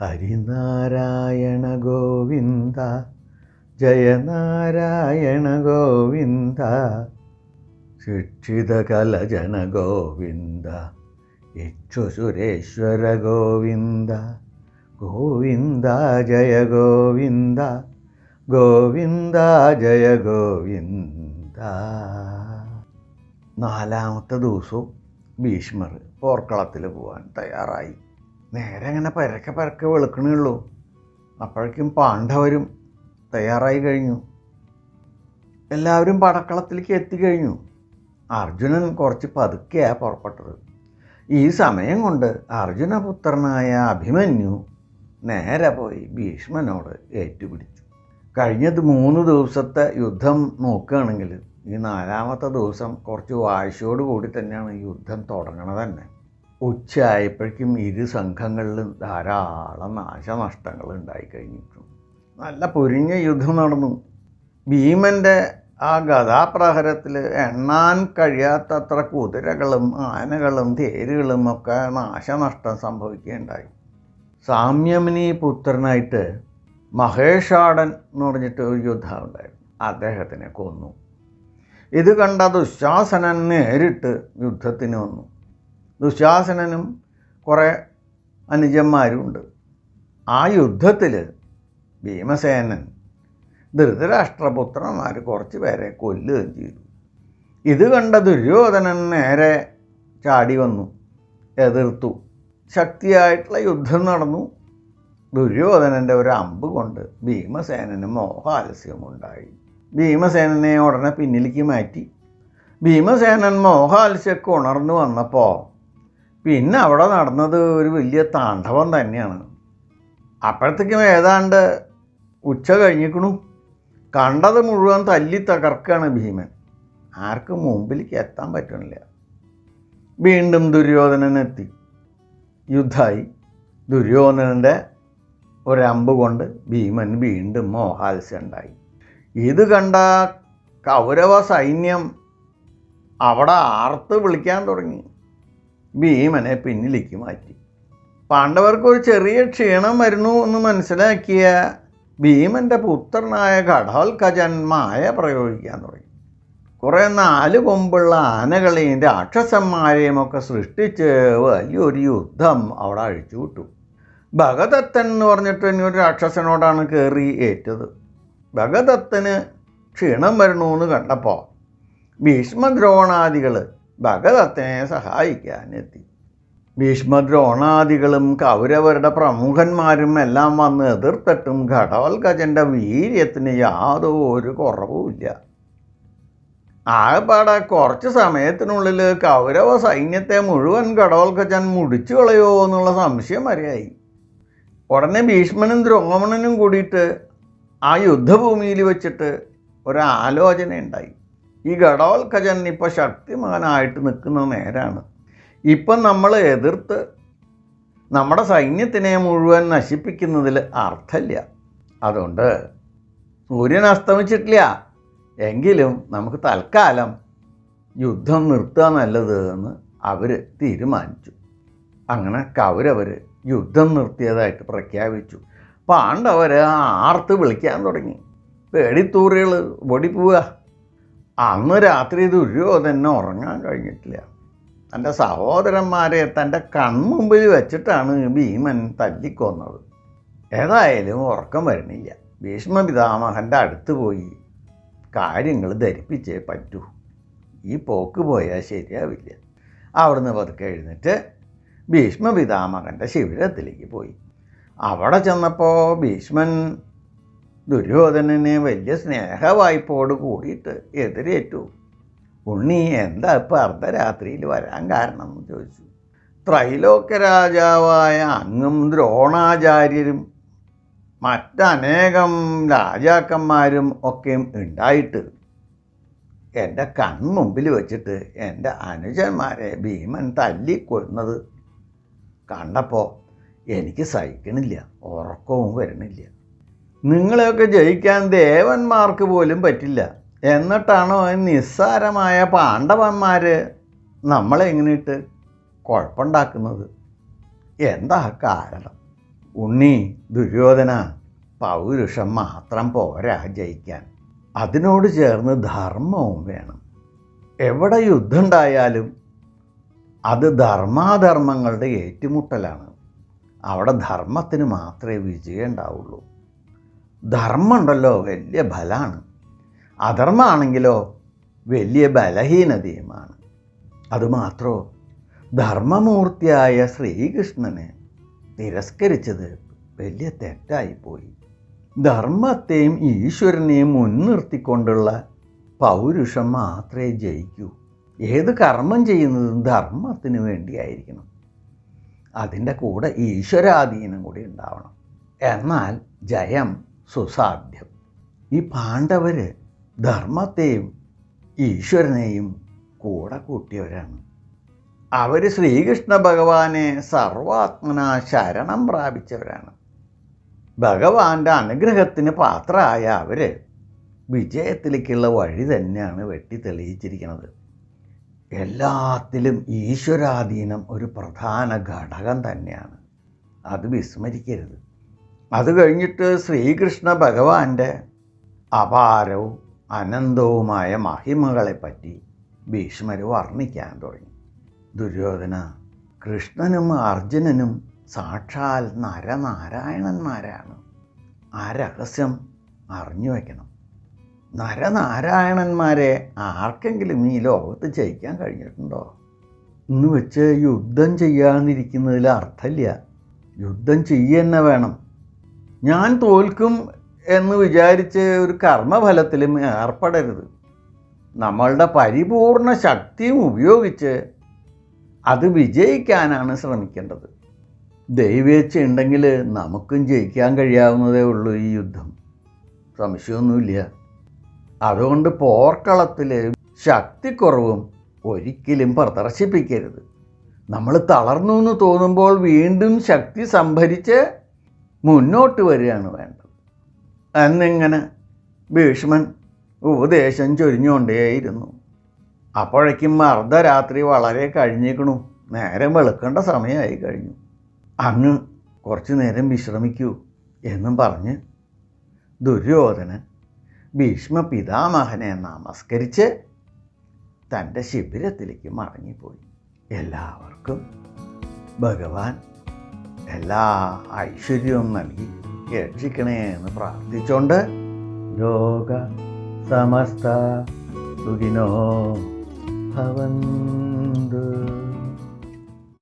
ഹരിനാരായണ ഗോവിന്ദ ജയനാരായണ ഗോവിന്ദ ശിക്ഷിതകലജന ഗോവിന്ദ ഇക്ഷുസുരേശ്വര ഗോവിന്ദ ഗോവിന്ദ ജയ ഗോവിന്ദ ഗോവിന്ദ ജയ ഗോവിന്ദ. നാലാമത്തെ ദിവസവും ഭീഷ്മർ പോർക്കളത്തിൽ പോകാൻ തയ്യാറായി. നേരെ അങ്ങനെ പരക്കെ പരക്കെ വെളുക്കണേ ഉള്ളൂ. അപ്പോഴേക്കും പാണ്ഡവരും തയ്യാറായി കഴിഞ്ഞു. എല്ലാവരും പടക്കളത്തിലേക്ക് എത്തിക്കഴിഞ്ഞു അർജുനൻ കുറച്ച് പതുക്കെയാണ് പുറപ്പെട്ടത്. ഈ സമയം കൊണ്ട് അർജുനപുത്രനായ അഭിമന്യു നേരെ പോയി ഭീഷ്മനോട് ഏറ്റുപിടിച്ചു. കഴിഞ്ഞത് മൂന്ന് ദിവസത്തെ യുദ്ധം നോക്കുകയാണെങ്കിൽ ഈ നാലാമത്തെ ദിവസം കുറച്ച് വാഴ്ചയോടുകൂടി കൂടി തന്നെയാണ് യുദ്ധം തുടങ്ങണത് തന്നെ. ഉച്ചയായപ്പോഴേക്കും ഇരു സംഘങ്ങളിലും ധാരാളം നാശനഷ്ടങ്ങൾ ഉണ്ടായിക്കഴിഞ്ഞിട്ടുണ്ട് നല്ല പൊരിഞ്ഞ യുദ്ധം നടന്നു. ഭീമന്റെ ആ ഗതാപ്രഹരത്തിൽ എണ്ണാൻ കഴിയാത്തത്ര കുതിരകളും ആനകളും തേരുകളും ഒക്കെ നാശനഷ്ടം സംഭവിക്കുകയുണ്ടായി. സാമ്യമിനി പുത്രനായിട്ട് മഹേഷാടൻ എന്ന് പറഞ്ഞിട്ട് ഒരു യുദ്ധം ഉണ്ടായിരുന്നു അദ്ദേഹത്തിനെ കൊന്നു. ഇത് കണ്ട ദുശാസനൻ നേരിട്ട് യുദ്ധത്തിന് വന്നു. ദുശാസനനും കുറേ അനുജന്മാരുമുണ്ട്. ആ യുദ്ധത്തിൽ ഭീമസേനൻ ധൃതരാഷ്ട്രപുത്രന്മാർ കുറച്ച് പേരെ കൊല്ലുകയും ചെയ്തു. ഇത് കണ്ട ദുര്യോധനൻ നേരെ ചാടി വന്നു എതിർത്തു. ശക്തിയായിട്ടുള്ള യുദ്ധം നടന്നു. ദുര്യോധനന്റെ ഒരു അമ്പ് കൊണ്ട് ഭീമസേനന് മോഹാലസ്യമുണ്ടായി ഭീമസേനനെ ഉടനെ പിന്നിലേക്ക് മാറ്റി. ഭീമസേനൻ മോഹാലസ്യമൊക്കെ ഉണർന്നു വന്നപ്പോൾ പിന്നെ അവിടെ നടന്നത് ഒരു വലിയ താണ്ഡവം തന്നെയാണ്. അപ്പോഴത്തേക്കും ഏതാണ്ട് ഉച്ച കഴിഞ്ഞിക്കണു. കണ്ടത് മുഴുവൻ തല്ലി തകർക്കുകയാണ് ഭീമൻ. ആർക്കും മുമ്പിലേക്ക് എത്താൻ പറ്റണില്ല. വീണ്ടും ദുര്യോധനൻ എത്തി. യുദ്ധമായി ദുര്യോധനന്റെ ഒരമ്പ് കൊണ്ട് ഭീമൻ വീണ്ടും മോഹാത്സ്യം ഉണ്ടായി ഇത് കണ്ട കൗരവ സൈന്യം അവിടെ ആർത്ത് വിളിക്കാൻ തുടങ്ങി. ഭീമനെ പിന്നിലേക്ക് മാറ്റി. പാണ്ഡവർക്ക് ഒരു ചെറിയ ക്ഷീണം വരുന്നു എന്ന് മനസ്സിലാക്കിയ ഭീമന്റെ പുത്രനായ ഘടോൽക്കജൻ മായ പ്രയോഗിക്കാൻ തുടങ്ങി. കുറേ നാല് കൊമ്പുള്ള ആനകളെയും രാക്ഷസന്മാരെയും ഒക്കെ സൃഷ്ടിച്ച് വലിയൊരു യുദ്ധം അവിടെ അഴിച്ചു വിട്ടു ഭഗദത്തൻ എന്ന് പറഞ്ഞിട്ട് ഇനി ഒരു രാക്ഷസനോടാണ് കയറി ഏറ്റത്. ഭഗദത്തന് ക്ഷീണം വരണമെന്ന് കണ്ടപ്പോൾ ഭീഷ്മദ്രോണാദികൾ ഭഗദത്തനെ സഹായിക്കാനെത്തി ഭീഷ്മദ്രോണാദികളും കൗരവരുടെ പ്രമുഖന്മാരും എല്ലാം വന്ന് എതിർത്തിട്ടും ഘടവൽഗജന്റെ വീര്യത്തിന് യാതൊരു കുറവുമില്ല. ആകെപ്പാടെ കുറച്ച് സമയത്തിനുള്ളിൽ കൗരവ സൈന്യത്തെ മുഴുവൻ ഘടവൽഗജൻ മുടിച്ചു കളയോ എന്നുള്ള സംശയം വരെയായി. ഉടനെ ഭീഷ്മനും ദ്രോണനും കൂടിയിട്ട് ആ യുദ്ധഭൂമിയിൽ വെച്ചിട്ട് ഒരാലോചന ഉണ്ടായി ഈ ഘടോൽഖജൻ ഇപ്പോൾ ശക്തിമാനായിട്ട് നിൽക്കുന്ന നേരാണ്. ഇപ്പം നമ്മൾ എതിർത്ത് നമ്മുടെ സൈന്യത്തിനെ മുഴുവൻ നശിപ്പിക്കുന്നതിൽ അർത്ഥമില്ല. അതുകൊണ്ട് സൂര്യൻ അസ്തമിച്ചിട്ടില്ല. എങ്കിലും നമുക്ക് തൽക്കാലം യുദ്ധം നിർത്തുക നല്ലത് എന്ന് അവർ തീരുമാനിച്ചു. അങ്ങനെ കൗരവർ യുദ്ധം നിർത്തിയതായിട്ട് പ്രഖ്യാപിച്ചു. പാണ്ഡവർ ആർത്ത് വിളിക്കാൻ തുടങ്ങി. പേടിത്തൂറികൾ ഓടിപ്പോവുക. അന്ന് രാത്രി ദുര്യോധന ഉറങ്ങാൻ കഴിഞ്ഞിട്ടില്ല. തന്റെ സഹോദരന്മാരെ തന്റെ കൺമുമ്പിൽ വെച്ചിട്ടാണ് ഭീമൻ തല്ലിക്കൊന്നത്. ഏതായാലും ഉറക്കം വരുന്നില്ല. ഭീഷ്മ പിതാമഹന്റെ അടുത്ത് പോയി കാര്യങ്ങൾ ധരിപ്പിച്ചേ പറ്റൂ. ഈ പോക്ക് പോയാൽ ശരിയാവില്ല. അവിടുന്ന് പതുക്കെ എഴുന്നിട്ട് ഭീഷ്മ പിതാമഹന്റെ ശിബിരത്തിലേക്ക് പോയി. അവിടെ ചെന്നപ്പോൾ ഭീഷ്മൻ ദുര്യോധനനെ വലിയ സ്നേഹവായ്പോട് കൂടിയിട്ട് എതിരേറ്റു. ഉണ്ണി എന്താ ഇപ്പം അർദ്ധരാത്രിയിൽ വരാൻ കാരണം? എന്ന് ചോദിച്ചു. ത്രൈലോക്യ രാജാവായ അങ്ങും ദ്രോണാചാര്യരും മറ്റനേകം രാജാക്കന്മാരും ഒക്കെയും ഉണ്ടായിട്ട് എന്റെ കൺമുമ്പിൽ വെച്ചിട്ട് എന്റെ അനുജന്മാരെ ഭീമൻ തല്ലിക്കൊന്നത് കണ്ടപ്പോൾ എനിക്ക് സഹിക്കണില്ല ഉറക്കവും വരണില്ല. നിങ്ങളെയൊക്കെ ജയിക്കാൻ ദേവന്മാർക്ക് പോലും പറ്റില്ല. എന്നിട്ടാണോ നിസ്സാരമായ പാണ്ഡവന്മാർ നമ്മളെ എങ്ങനെയിട്ട് കുഴപ്പമുണ്ടാക്കുന്നത്? എന്താ കാരണം? ഉണ്ണി ദുര്യോധന പൗരുഷം മാത്രം പോരാ ജയിക്കാൻ. അതിനോട് ചേർന്ന് ധർമ്മവും വേണം. എവിടെ യുദ്ധമുണ്ടായാലും അത് ധർമാധർമ്മങ്ങളുടെ ഏറ്റുമുട്ടലാണ്. അവിടെ ധർമ്മത്തിന് മാത്രമേ വിജയം ഉണ്ടാവുള്ളൂ ധർമ്മമുണ്ടല്ലോ വലിയ ബലാണ് അധർമ്മമാണെങ്കിലോ വലിയ ബലഹീനതയുമാണ്. അതുമാത്രോ ധർമ്മമൂർത്തിയായ ശ്രീകൃഷ്ണനെ തിരസ്കരിച്ചത് വലിയ തെറ്റായിപ്പോയി. ധർമ്മത്തെയും ഈശ്വരനെയും മുൻനിർത്തിക്കൊണ്ടുള്ള പൗരുഷം മാത്രമേ ജയിക്കൂ. ഏത് കർമ്മം ചെയ്യുന്നതും ധർമ്മത്തിന് വേണ്ടിയായിരിക്കണം. അതിന്റെ കൂടെ ഈശ്വരാധീനം കൂടി ഉണ്ടാവണം. എന്നാൽ ജയം സുസാധ്യം. ഈ പാണ്ഡവർ ധർമ്മത്തെയും ഈശ്വരനെയും കൂടെ കൂട്ടിയവരാണ്. അവർ ശ്രീകൃഷ്ണ ഭഗവാനെ സർവാത്മന ശരണം പ്രാപിച്ചവരാണ്. ഭഗവാന്റെ അനുഗ്രഹത്തിന് പാത്രമായ അവർ വിജയത്തിലേക്കുള്ള വഴി തന്നെയാണ് വെട്ടി തെളിയിച്ചിരിക്കുന്നത്. എല്ലാത്തിലും ഈശ്വരാധീനം ഒരു പ്രധാന ഘടകം തന്നെയാണ്. അത് വിസ്മരിക്കരുത്. അത് കഴിഞ്ഞിട്ട് ശ്രീകൃഷ്ണ ഭഗവാന്റെ അപാരവും അനന്തവുമായ മഹിമകളെപ്പറ്റി ഭീഷ്മർ വർണിക്കാൻ തുടങ്ങി. ദുര്യോധന കൃഷ്ണനും അർജുനനും സാക്ഷാൽ നരനാരായണന്മാരാണ്. ആ രഹസ്യം അറിഞ്ഞു വയ്ക്കണം. നരനാരായണന്മാരെ ആർക്കെങ്കിലും ഈ ലോകത്ത് ജയിക്കാൻ കഴിഞ്ഞിട്ടുണ്ടോ? എന്ന് വെച്ച് യുദ്ധം ചെയ്യാതിരിക്കുന്നതിൽ അർത്ഥമില്ല. യുദ്ധം ചെയ്യുക വേണം. ഞാൻ തോൽക്കും എന്ന് വിചാരിച്ച് ഒരു കർമ്മഫലത്തിലും ഏർപ്പെടരുത്. നമ്മളുടെ പരിപൂർണ ശക്തിയും ഉപയോഗിച്ച് അത് വിജയിക്കാനാണ് ശ്രമിക്കേണ്ടത്. ദൈവേച്ഛ ഉണ്ടെങ്കിൽ നമുക്കും ജയിക്കാൻ കഴിയാവുന്നതേ ഉള്ളൂ ഈ യുദ്ധം. സംശയമൊന്നുമില്ല. അതുകൊണ്ട് പോർക്കളത്തിൽ ശക്തിക്കുറവും ഒരിക്കലും പ്രദർശിപ്പിക്കരുത്. നമ്മൾ തളർന്നു എന്ന് തോന്നുമ്പോൾ വീണ്ടും ശക്തി സംഭരിച്ച് മുന്നോട്ട് വരികയാണ് വേണ്ടത്. എന്നിങ്ങനെ ഭീഷ്മൻ ഉപദേശം ചൊരിഞ്ഞുകൊണ്ടേയിരുന്നു. അപ്പോഴേക്കും അർദ്ധരാത്രി വളരെ കഴിഞ്ഞേക്കണു നേരം വെളുക്കേണ്ട സമയമായി കഴിഞ്ഞു. അങ്ങ് കുറച്ച് നേരം വിശ്രമിക്കൂ എന്നും പറഞ്ഞ് ദുര്യോധനൻ ഭീഷ്മ പിതാമഹനെ നമസ്കരിച്ച് തന്റെ ശിബിരത്തിലേക്ക് മടങ്ങിപ്പോയി. എല്ലാവർക്കും ഭഗവാൻ എല്ലാ ഐശ്വര്യവും നൽകി രക്ഷിക്കണേ എന്ന് പ്രാർത്ഥിച്ചുകൊണ്ട് ലോക സമസ്ത സുഖിനോ ഭവൻ